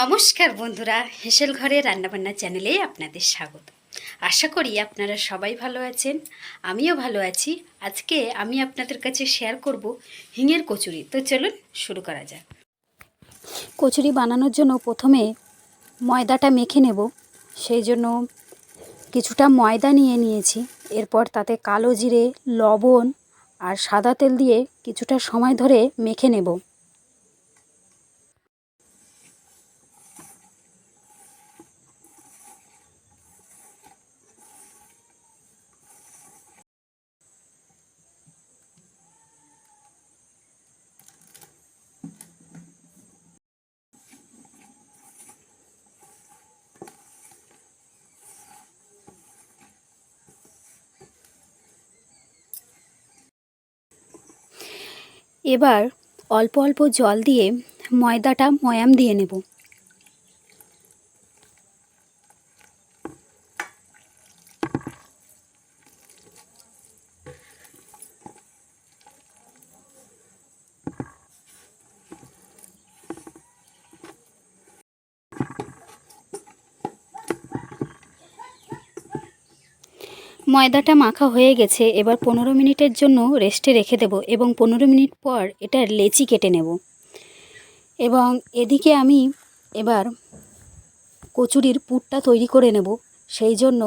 নমস্কার বন্ধুরা, হেসেল ঘরে রান্নাবান্না চ্যানেলে আপনাদের স্বাগত। আশা করি আপনারা সবাই ভালো আছেন, আমিও ভালো আছি। আজকে আমি আপনাদের কাছে শেয়ার করব হিঙের কচুরি। তো চলুন শুরু করা যাক। কচুরি বানানোর জন্য প্রথমে ময়দাটা মেখে নেব। সেই জন্য কিছুটা ময়দা নিয়ে নিয়েছি। এরপর তাতে কালো জিরে, লবণ আর সাদা তেল দিয়ে কিছুটা সময় ধরে মেখে নেব। এবার অল্প অল্প জল দিয়ে ময়দাটা ময়াম দিয়ে নেব। ময়দাটা মাখা হয়ে গেছে, এবার পনেরো মিনিটের জন্য রেস্টে রেখে দেব এবং পনেরো মিনিট পর এটার লেচি কেটে নেব। এবং এদিকে আমি এবার কচুরির পুরটা তৈরি করে নেব, সেই জন্য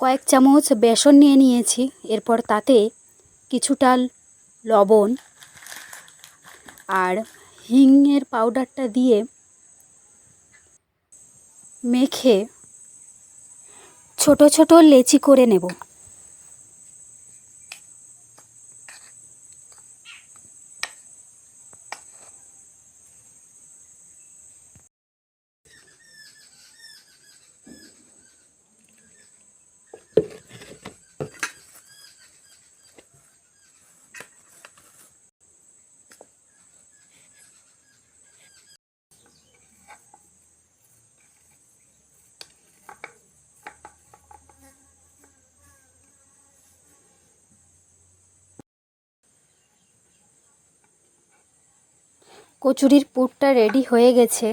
কয়েক চামচ বেসন নিয়ে নিয়েছি, এরপর তাতে কিছুটা লবণ আর হিংয়ের পাউডারটা দিয়ে মেখে ছোট ছোট লেচি করে নেব। কচুরির পুরটা রেডি হয়ে গেছে।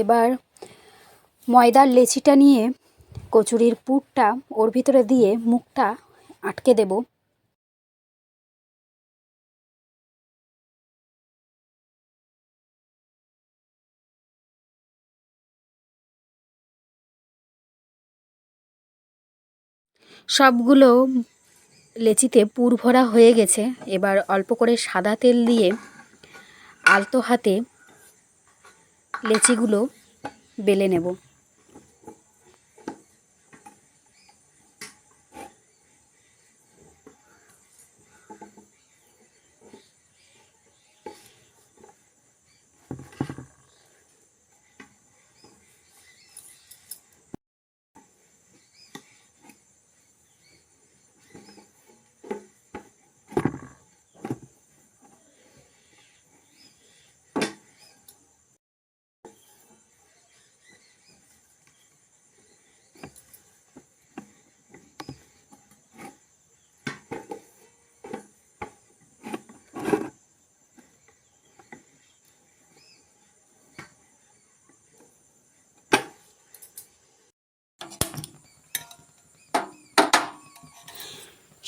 এবার ময়দার লেচিটা নিয়ে কচুরির পুরটা ওর ভিতরে দিয়ে মুখটা আটকে দেব। সবগুলো লেচিতে পুর ভরা হয়ে গেছে। এবার অল্প করে সাদা তেল দিয়ে আলতো হাতে লেচিগুলো বেলে নেব।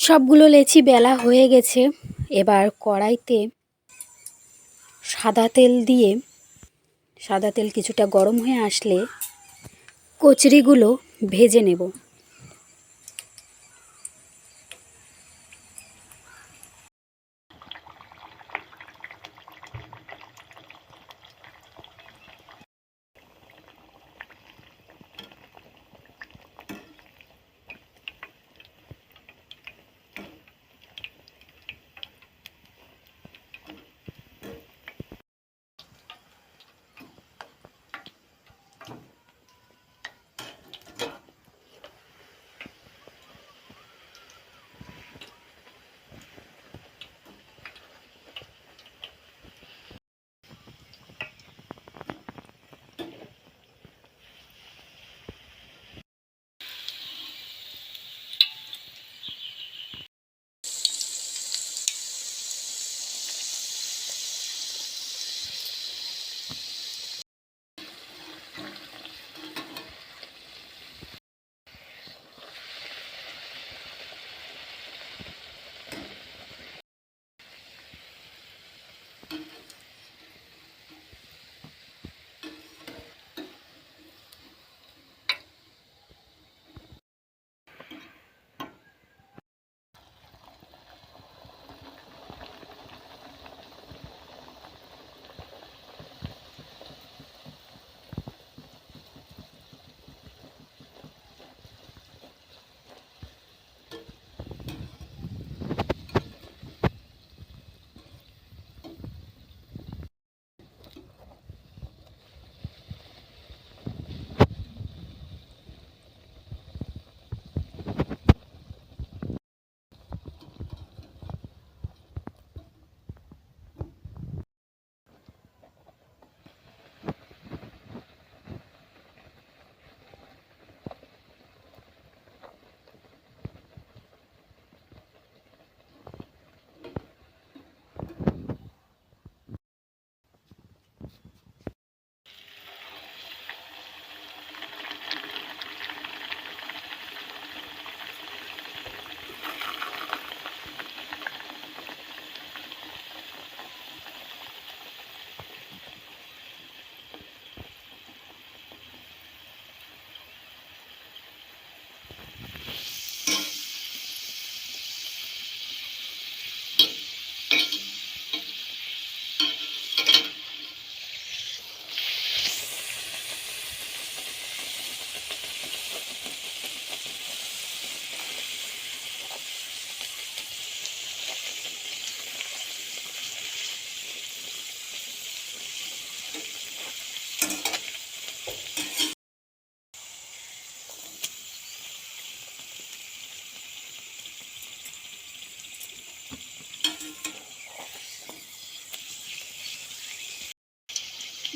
সবগুলো লেচি বেলা হয়ে গেছে। এবার কড়াইতে সাদা তেল দিয়ে, সাদা তেল কিছুটা গরম হয়ে আসলে কচুরিগুলো ভেজে নেব।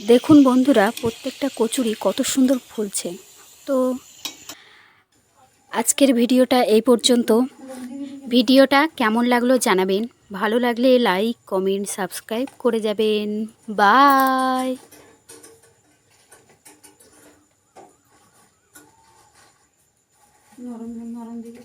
দেখুন বন্ধুরা, প্রত্যেকটা কচুরি কত সুন্দর ফুলছে। তো আজকের ভিডিওটা এই পর্যন্ত। ভিডিওটা কেমন লাগল জানাবেন। ভালো লাগলে লাইক, কমেন্ট, সাবস্ক্রাইব করে যাবেন। বাই! নরম নরম দিকে